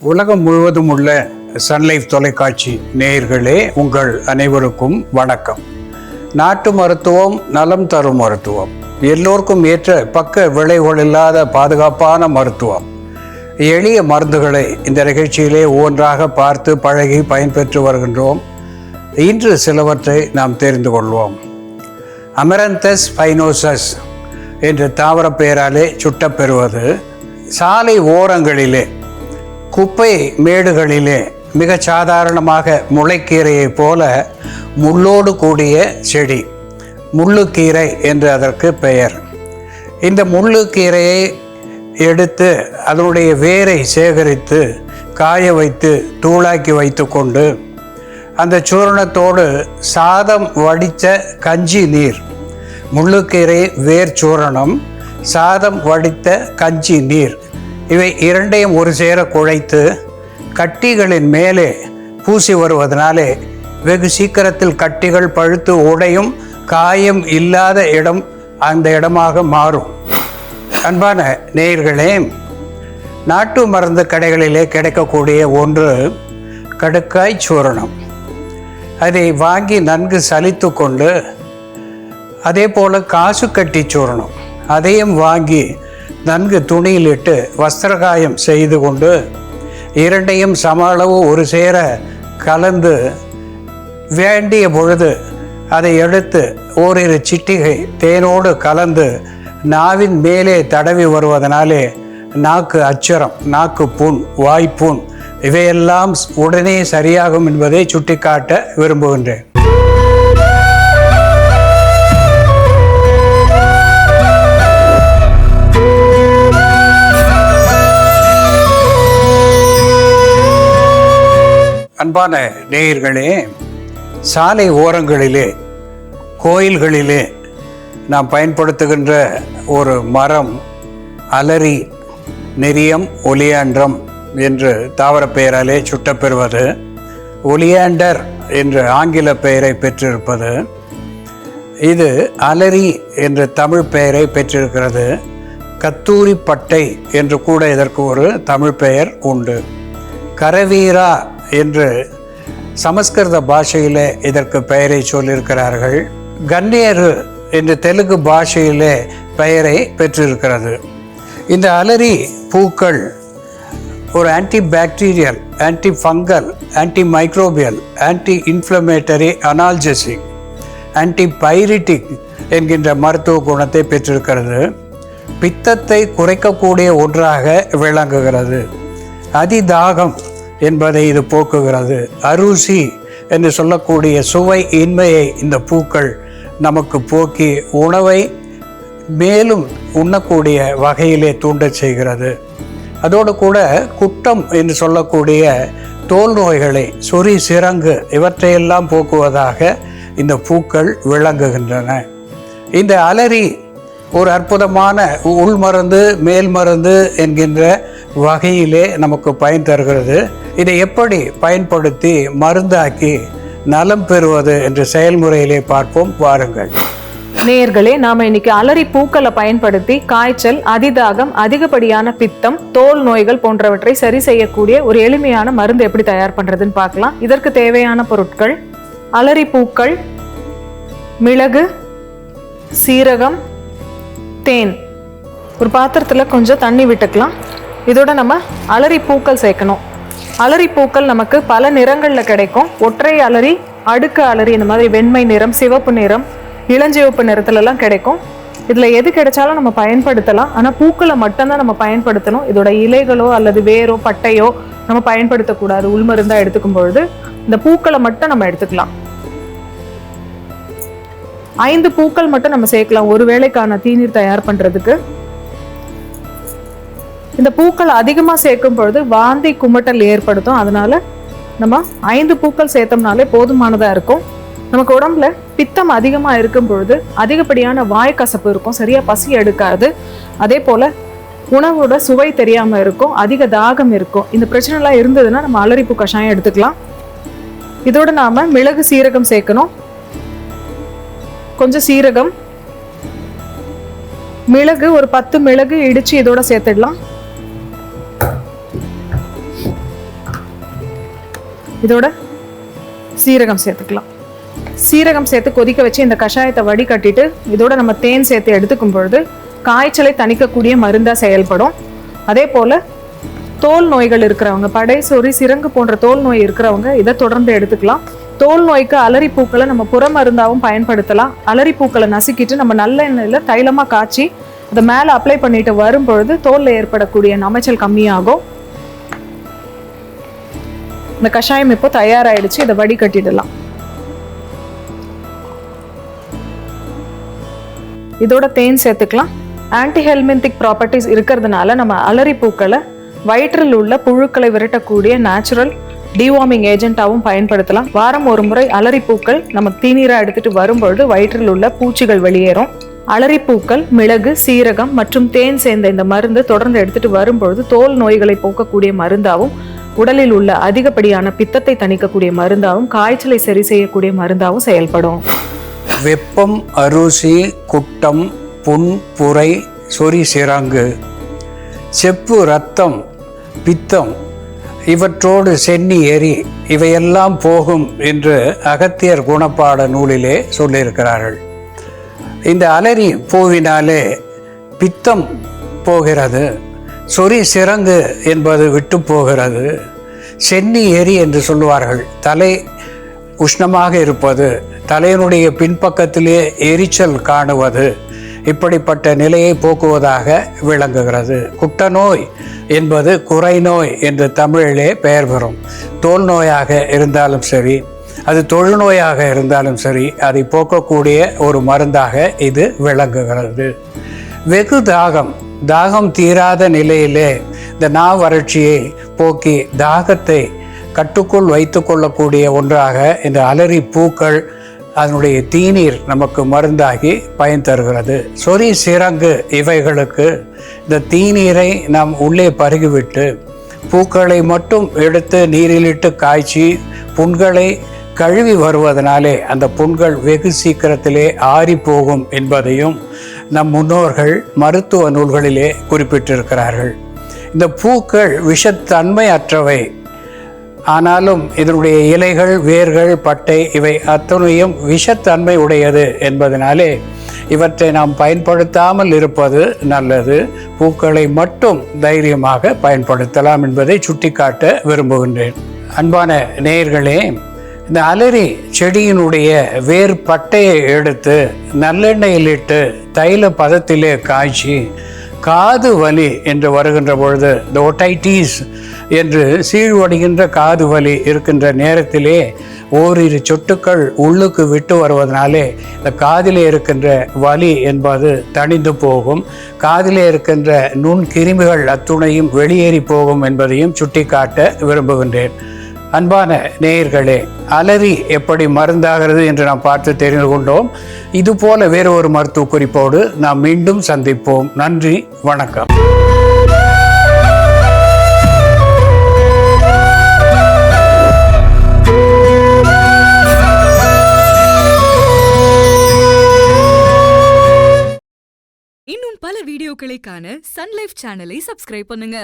உலகம் முழுவதும் உள்ள சன்லைஃப் தொலைக்காட்சி நேயர்களே உங்கள் அனைவருக்கும் வணக்கம். நாட்டு மருத்துவம் நலம் தரும் மருத்துவம். எல்லோருக்கும் ஏற்ற பக்க விளைவுகள் இல்லாத பாதுகாப்பான மருத்துவம். எளிய மருந்துகளை இந்த நிகழ்ச்சியிலே ஒவ்வொன்றாக பார்த்து பழகி பயன்பெற்று வருகின்றோம். இன்று சிலவற்றை நாம் தெரிந்து கொள்வோம். அமரந்தஸ் ஃபைனோசஸ் என்ற தாவர பெயராலே சுட்டப்பெறுவது சாலை ஓரங்களிலே குப்பை மேடுகளிலே மிக சாதாரணமாக முளைக்கீரையைப் போல முள்ளோடு கூடிய செடி முள்ளுக்கீரை என்று அதற்கு பெயர். இந்த முள்ளுக்கீரையை எடுத்து அதனுடைய வேரை சேகரித்து காய வைத்து தூளாக்கி வைத்துக்கொண்டு அந்த சூரணத்தோடு சாதம் வடித்த கஞ்சி நீர் முள்ளுக்கீரை வேர் சூரணம் சாதம் வடித்த கஞ்சி நீர் இவை இரண்டையும் ஒரு சேர குழைத்து கட்டிகளின் மேலே பூசி வருவதனாலே வெகு சீக்கிரத்தில் கட்டிகள் பழுத்து உடையும் காயம் இல்லாத இடம் அந்த இடமாக மாறும். அன்பான நேயர்களே நாட்டு மருந்து கடைகளிலே கிடைக்கக்கூடிய ஒன்று கடுக்காய் சூரணம். அதை வாங்கி நன்கு சலித்து கொண்டு அதே போல் காசு கட்டி சூரணம். அதையும் வாங்கி நன்கு துணியிலிட்டு வஸ்திரகாயம் செய்து கொண்டு இரண்டையும் சம அளவு ஒரு சேர கலந்து வேண்டிய பொழுது அதை எடுத்து ஓரிரு சிட்டிகை தேனோடு கலந்து நாவின் மேலே தடவி வருவதனாலே நாக்கு அச்சரம் நாக்கு புண் வாய்ப்புண் இவையெல்லாம் உடனே சரியாகும் என்பதை சுட்டிக்காட்ட விரும்புகின்றேன். அன்பான நேயர்களே சாலை ஓரங்களிலே கோயில்களிலே நாம் பயன்படுத்துகின்ற ஒரு மரம் அலரி நெரியம் ஒலியாண்டம் என்று தாவர பெயராலே சுட்டப்பெறுவது ஒலியாண்டர் என்ற ஆங்கில பெயரை பெற்றிருப்பது இது அலரி என்ற தமிழ் பெயரை பெற்றிருக்கிறது கத்தூரி பட்டை என்று கூட இதற்கு ஒரு தமிழ் பெயர் உண்டு. கரவீரா என்று சமஸ்கிருத பாஷையிலே இதற்கு பெயரை சொல்லியிருக்கிறார்கள். கன்னியரு என்று தெலுங்கு பாஷையிலே பெயரை பெற்றிருக்கிறது. இந்த அலரி பூக்கள் ஒரு antibacterial antifungal antimicrobial anti inflammatory analgesic antipyretic என்கின்ற மருத்துவ குணத்தை பெற்றிருக்கிறது. பித்தத்தை குறைக்கக்கூடிய ஒன்றாக விளங்குகிறது. அதிதாகம் என்பதை இது போக்குகிறது. அருசி என்று சொல்லக்கூடிய சுவை இன்மையை இந்த பூக்கள் நமக்கு போக்கி உணவை மேலும் உண்ணக்கூடிய வகையிலே தூண்டச் செய்கிறது. அதோடு கூட குட்டம் என்று சொல்லக்கூடிய தோல் நோய்களை சொறி சிறங்கு இவற்றையெல்லாம் போக்குவதாக இந்த பூக்கள் விளங்குகின்றன. இந்த அலரி ஒரு அற்புதமான உள் மருந்து மேல் மருந்து என்கின்ற வகையிலே நமக்கு பயன் தருகிறது. இதை எப்படி பயன்படுத்தி மருந்தாக்கி நலம் பெறுவது என்ற செயல்முறையிலே பார்ப்போம். வாருங்கள். நேயர்களே நாம இன்னைக்கு அலறி பூக்களை பயன்படுத்தி காய்ச்சல் அதிதாகம் அதிகப்படியான பித்தம் தோல் நோய்கள் போன்றவற்றை சரி செய்யக்கூடிய ஒரு எளிமையான மருந்து எப்படி தயார் பண்றதுன்னு பார்க்கலாம். இதற்கு தேவையான பொருட்கள் அலறி பூக்கள் மிளகு சீரகம் தேன். ஒரு பாத்திரத்தில் கொஞ்சம் தண்ணி விட்டுக்கலாம். இதோட நம்ம அலரி பூக்கள் சேர்க்கணும். அலரி பூக்கள் நமக்கு பல நிறங்களில் கிடைக்கும். ஒற்றை அலரி அடுக்கு அலரி இந்த மாதிரி வெண்மை நிறம் சிவப்பு நிறம் இளஞ்சிவப்பு நிறத்துலலாம் கிடைக்கும். இதில் எது கிடைச்சாலும் நம்ம பயன்படுத்தலாம். ஆனால் பூக்களை மட்டும்தான் நம்ம பயன்படுத்தணும். இதோட இலைகளோ அல்லது வேரோ பட்டையோ நம்ம பயன்படுத்தக்கூடாது. உள்மருந்தாக எடுத்துக்கும் பொழுது இந்த பூக்களை மட்டும் நம்ம எடுத்துக்கலாம். ஐந்து பூக்கள் மட்டும் நம்ம சேர்க்கலாம். ஒரு வேளைக்கான தீநீர் தயார் பண்ணுறதுக்கு இந்த பூக்கள் அதிகமாக சேர்க்கும் பொழுது வாந்தி குமட்டல் ஏற்படுத்தும். அதனால நம்ம ஐந்து பூக்கள் சேர்த்தோம்னாலே போதுமானதாக இருக்கும். நமக்கு உடம்புல பித்தம் அதிகமாக இருக்கும் பொழுது அதிகப்படியான வாய் கசப்பு இருக்கும். சரியா பசி எடுக்காது. அதே போல உணவோட சுவை தெரியாமல் இருக்கும். அதிக தாகம் இருக்கும். இந்த பிரச்சனைலாம் இருந்ததுன்னா நம்ம அலரிப்பூ கஷாயம் எடுத்துக்கலாம். இதோட நாம மிளகு சீரகம் சேர்க்கணும். கொஞ்சம் சீரகம் மிளகு ஒரு பத்து மிளகு இடிச்சு இதோட சேர்த்துடலாம். இதோட சீரகம் சேர்த்துக்கலாம். சீரகம் சேர்த்து கொதிக்க வச்சு இந்த கஷாயத்தை வடிகட்டிட்டு இதோட நம்ம தேன் சேர்த்து எடுத்துக்கும் பொழுது காய்ச்சலை தணிக்கக்கூடிய மருந்தாக செயல்படும். அதே போல் தோல் நோய்கள் இருக்கிறவங்க படை சொறி சிரங்கு போன்ற தோல் நோய் இருக்கிறவங்க இதை தொடர்ந்து எடுத்துக்கலாம். தோல் நோய்க்கு அலரி பூக்களை நம்ம புற மருந்தாகவும் பயன்படுத்தலாம். அலரி பூக்களை நசுக்கிட்டு நம்ம நல்ல எண்ணெயில் தைலமாக காய்ச்சி அதை மேலே அப்ளை பண்ணிட்டு வரும் பொழுது தோலில் ஏற்படக்கூடிய நமைச்சல் கம்மியாகும். இந்த கஷாயம் இப்போ தயாராயிடுச்சு இதை வடிகட்டிடலாம். இதோட தேன் சேர்த்துக்கலாம். ஆன்டி ஹெல்மெந்திக் ப்ராப்பர்ட்டிஸ் இருக்கிறதுனால நம்ம அலரி பூக்களை வயிற்றில் உள்ள புழுக்களை விரட்டக்கூடிய நேச்சுரல் டிவார்மிங் ஏஜென்ட்டாகவும் பயன்படுத்தலாம். வாரம் ஒரு முறை அலரி பூக்கள் நம்ம தீநீராக எடுத்துட்டு வரும்பொழுது வயிற்றில் உள்ள பூச்சிகள் வெளியேறும். அலரி பூக்கள் மிளகு சீரகம் மற்றும் தேன் சேர்ந்த இந்த மருந்து தொடர்ந்து எடுத்துட்டு வரும்பொழுது தோல் நோய்களை போக்கக்கூடிய மருந்தாகவும் உடலில் உள்ள அதிகப்படியான பித்தத்தை தணிக்கக்கூடிய மருந்தாகவும் காய்ச்சலை சரி செய்யக்கூடிய மருந்தாகவும் செயல்படும். வெப்பம் அருசி குட்டம் புண் புரை சொறி சிறங்கு செப்பு ரத்தம் பித்தம் இவற்றோடு சென்னி எரி இவையெல்லாம் போகும் என்று அகத்தியர் குணப்பாட நூலிலே சொல்லியிருக்கிறார்கள். இந்த அலரி பூவினாலே பித்தம் போகிறது. சொறி சிறங்கு என்பது விட்டு போகிறது. சென்னி எரி என்று சொல்லுவார்கள். தலை உஷ்ணமாக இருப்பது தலையினுடைய பின்பக்கத்திலே எரிச்சல் காணுவது இப்படிப்பட்ட நிலையை போக்குவதாக விளங்குகிறது. குட்டநோய் என்பது குறைநோய் என்று தமிழிலே பெயர் பெறும். தோல் நோயாக இருந்தாலும் சரி அது தொழுநோயாக இருந்தாலும் சரி அதை போக்கக்கூடிய ஒரு மருந்தாக இது விளங்குகிறது. வெகு தாகம் தாகம் தீராத நிலையிலே இந்த நா வறட்சியை போக்கி தாகத்தை கட்டுக்குள் வைத்து கொள்ளக்கூடிய ஒன்றாக இந்த அலரி பூக்கள் அதனுடைய தீநீர் நமக்கு மருந்தாகி பயன் தருகிறது. சொறி சிறங்கு இவைகளுக்கு இந்த தீநீரை நாம் உள்ளே பருகிவிட்டு பூக்களை மட்டும் எடுத்து நீரிலிட்டு காய்ச்சி புண்களை கழுவி வருவதனாலே அந்த புண்கள் வெகு சீக்கிரத்திலே ஆறி போகும் என்பதையும் நம் முன்னோர்கள் மருத்துவ நூல்களிலே குறிப்பிட்டிருக்கிறார்கள். இந்த பூக்கள் விஷத்தன்மை அற்றவை ஆனாலும் இதனுடைய இலைகள் வேர்கள் பட்டை இவை அத்தனையும் விஷத்தன்மை உடையது என்பதனாலே இவற்றை நாம் பயன்படுத்தாமல் இருப்பது நல்லது. பூக்களை மட்டும் தைரியமாக பயன்படுத்தலாம் என்பதை சுட்டிக்காட்ட விரும்புகின்றேன். அன்பான நேயர்களே இந்த அலரி செடியினுடைய வேர் பட்டையை எடுத்து நல்லெண்ணெயில் இட்டு தைல பதத்திலே காய்ச்சி காது வலி என்று வருகின்ற பொழுது இந்த ஒட்டைட்டீஸ் என்று சீழ்வடைகின்ற காது வலி இருக்கின்ற நேரத்திலே ஓரிரு சொட்டுக்கள் உள்ளுக்கு விட்டு வருவதனாலே இந்த காதிலே இருக்கின்ற வலி என்பது தணிந்து போகும். காதிலே இருக்கின்ற நுண் கிருமிகள் அத்துணையும் வெளியேறி போகும் என்பதையும் சுட்டிக்காட்ட விரும்புகின்றேன். அன்பான நேயர்களே அலறி எப்படி மருந்தாகிறது என்று நாம் பார்த்து தெரிந்து கொண்டோம். இது போல வேறு ஒரு மருத்துவ குறிப்போடு நாம் மீண்டும் சந்திப்போம். நன்றி வணக்கம். பல வீடியோக்களை காண சன்லைஃப் சேனலை சப்ஸ்கிரைப் பண்ணுங்க.